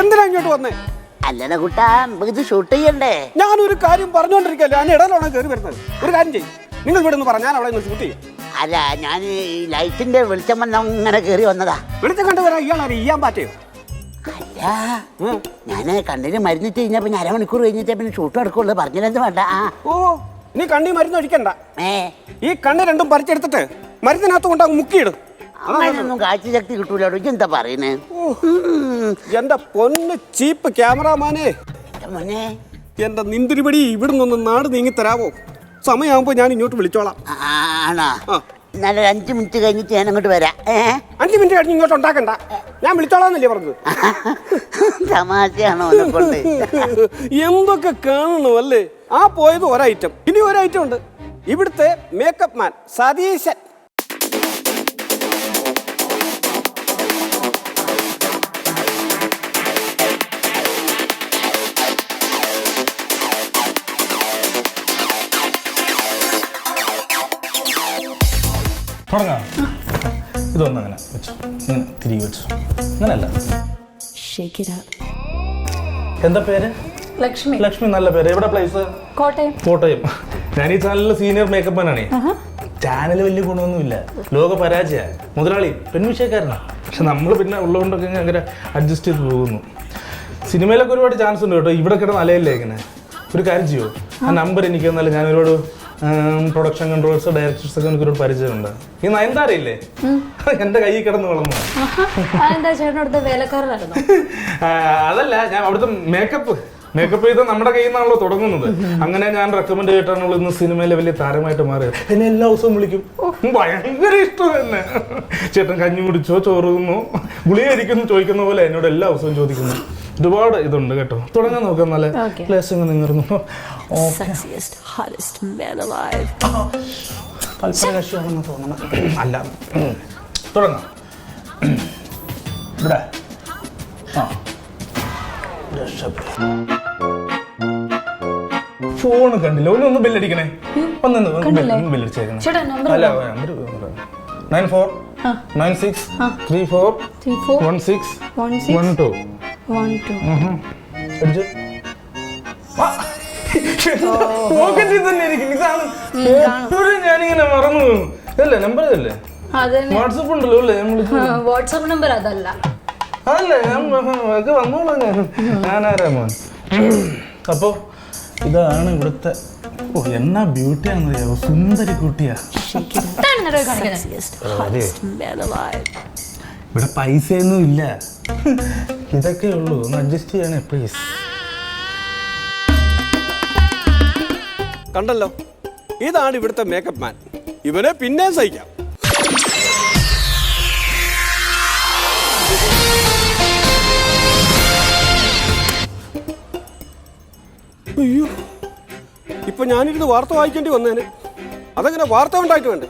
എന്തിനാ ഇങ്ങോട്ട് വന്നേ? അല്ലട കുട്ടാ ഇത് ഷൂട്ട് ചെയ്യണ്ടേ? ഞാനൊരു കാര്യം പറഞ്ഞോണ്ടിരിക്കല്ലോ? ഞാൻ ഇടയിലാണ് കയറി വരുന്നത്? ഒരു കാര്യം ചെയ്യും. നിങ്ങൾ ഇവിടെ നിന്ന് പറഞ്ഞാൽ ഞാൻ അവിടെ നിന്ന് ഷൂട്ട് ചെയ്യും. അല്ല ഞാൻ ഈ ലൈറ്റിന്റെ വെളിച്ചം വന്ന അങ്ങനെ കയറി വന്നതാ. വിളിച്ചു കണ്ടുവരാ ഇയാൾ ചെയ്യാൻ പാറ്റയോ? അല്ല ഞാൻ കണ്ണിന് മരുന്നിട്ട് കഴിഞ്ഞപ്പോ പിന്നെ അരമണിക്കൂർ കഴിഞ്ഞിട്ട് പിന്നെ ഷൂട്ട് എടുക്കുള്ളൂ പറഞ്ഞില്ലെന്ന് വേണ്ട. ആ. ഓ നീ കണ്ണി മരുന്ന് ഒഴിക്കണ്ട. ഏ? ഈ കണ്ണ് രണ്ടും പറിച്ചെടുത്തിട്ട് മരുന്നിനകത്ത് കൊണ്ട് അങ്ങ് മുക്കിയിടും. അങ്ങനെയൊന്നും കാഴ്ച ശക്തി കിട്ടൂലോ എന്താ പറയുന്നേ? എന്റെ പൊന്ന് ചീപ്പ് ക്യാമറാമാനേ. മോനെ. എന്റെ നിന്തിരിപടി ഇവിടുന്ന് ഒന്ന് നാട് നീങ്ങി തരാമോ സമയമാകുമ്പോ ഞാൻ ഇങ്ങോട്ട് വിളിച്ചോളാം. ആണോ? ആ. എന്നാലും ഒരു അഞ്ച് മിനിറ്റ് കഴിഞ്ഞിട്ട് ഞാൻ അങ്ങോട്ട് വരാം. ഏ? അഞ്ച് മിനിറ്റ് കഴിഞ്ഞ് ഇങ്ങോട്ട് ഉണ്ടാക്കണ്ട. ഞാൻ വിളിച്ചോളാന്നല്ലേ പറഞ്ഞത്. തമാശയാണോ എന്നെ കൊണ്ട്? എന്തൊക്കെ കാണണം അല്ലേ ആ പോയത് ഒരൈറ്റം. ഇനി ഒരൈറ്റം ഉണ്ട്. ഇവിടുത്തെ മേക്കപ്പ് മാൻ സതീശൻ. തുടങ്ങാം. ഇതൊന്നും അങ്ങനെ വെച്ചു. ഇങ്ങനെ തിരികെ വെച്ചു. അങ്ങനെയല്ല Shake it എന്താ പേര്? ലക്ഷ്മി. ലക്ഷ്മി നല്ല പേര്. എവിടെ പ്ലേസ് കോട്ടയം. കോട്ടയം. ഞാൻ ഈ ചാനലിലെ സീനിയർ മേക്കപ്പ് മാനാണേ ചാനൽ വലിയ ഗുണമൊന്നുമില്ല. ലോക പരാജയ. മുതലാളി പെൺവിഷയക്കാരനാ. പക്ഷെ നമ്മൾ പിന്നെ ഉള്ളതുകൊണ്ടൊക്കെ അങ്ങനെ അഡ്ജസ്റ്റ് ചെയ്ത് പോകുന്നു. സിനിമയിലൊക്കെ ഒരുപാട് ചാൻസ് ഉണ്ട് കേട്ടോ. ഇവിടെ കിടന്ന് അലയല്ലേ ഇങ്ങനെ. ഒരു കാര്യം ചെയ്യോ? ആ നമ്പർ എനിക്ക് തന്നാലും ഞാൻ ഒരുപാട് പ്രൊഡക്ഷൻ കൺട്രോൾസ് ഡയറക്ടേഴ്സ് ഒക്കെ എനിക്കൊരു പരിചയമുണ്ട്. ഈ നയൻതാരയില്ലേ എന്റെ കൈ കിടന്ന് വളർന്നു. അതല്ല ഞാൻ അവിടുത്തെ മേക്കപ്പ് മേക്കപ്പ് ചെയ്ത നമ്മുടെ കയ്യിൽ നിന്നാണല്ലോ തുടങ്ങുന്നത്. അങ്ങനെ ഞാൻ റെക്കമെൻഡ് ചെയ്തിട്ടാണല്ലോ ഇന്ന് സിനിമയിലെ വലിയ താരമായിട്ട് മാറിയത്. എന്നെ എല്ലാ ദിവസവും വിളിക്കും. ഭയങ്കര ഇഷ്ടം തന്നെ ചേട്ടൻ കഞ്ഞി കുടിച്ചോ ചോറുന്നോ ഗുളിക ഇരിക്കുന്നു ചോദിക്കുന്ന പോലെ എന്നോട് എല്ലാ ദിവസവും ചോദിക്കുന്നു. ഒരുപാട് ഇതുണ്ട് കേട്ടോ. തുടങ്ങാൻ നോക്കാം നല്ല Okay. പ്ലേസ് നിന്നിരുന്നു. കൽപ്പനകക്ഷിയാണെന്ന് തോന്നണം. അല്ല. തുടങ്ങാം. ഇവിടെ. ആ. ഫോൺ കണ്ടില്ല. ഒന്ന് ഒന്ന് ബില്ലടിക്കണേ. ഒന്ന് ഒന്ന് ബില്ലടിച്ചേക്കണേ. അല്ല number nine four nine six three four one six one six, one two പോക്കറ്റിൽ തന്നെ ഇരിക്കും ഇതാണ്. എപ്പോഴും ഞാനിങ്ങനെ മറന്നു പോകും ഇതല്ലേ നമ്പർ ഇതല്ലേ? വാട്സപ്പ് ഉണ്ടല്ലോ അല്ലേ വാട്സാപ്പ് നമ്പർ അതല്ല. അതല്ലേ ഞാൻ വന്നോളാം ഞാൻ. ഞാനാരാ മോൻ? അപ്പോ ഇതാണ് ഇവിടുത്തെ ഓ എന്നാ ബ്യൂട്ടി ആണെന്നറിയാവോ? സുന്ദരി കുട്ടിയാ. ഇവിടെ പൈസയൊന്നും ഇല്ല. ഇതൊക്കെ ഉള്ളൂ. ഒന്ന് അഡ്ജസ്റ്റ് ചെയ്യണേ പ്ലീസ് കണ്ടല്ലോ? ഇതാണ് ഇവിടുത്തെ മേക്കപ്പ് മാൻ ഇവനെ പിന്നെ സഹിക്കാം. അയ്യോ. ഇപ്പൊ ഞാനിരുന്ന് വാർത്ത വായിക്കേണ്ടി വന്നേനെ. അതങ്ങനെ വാർത്ത ഉണ്ടായിട്ട് വേണ്ടേ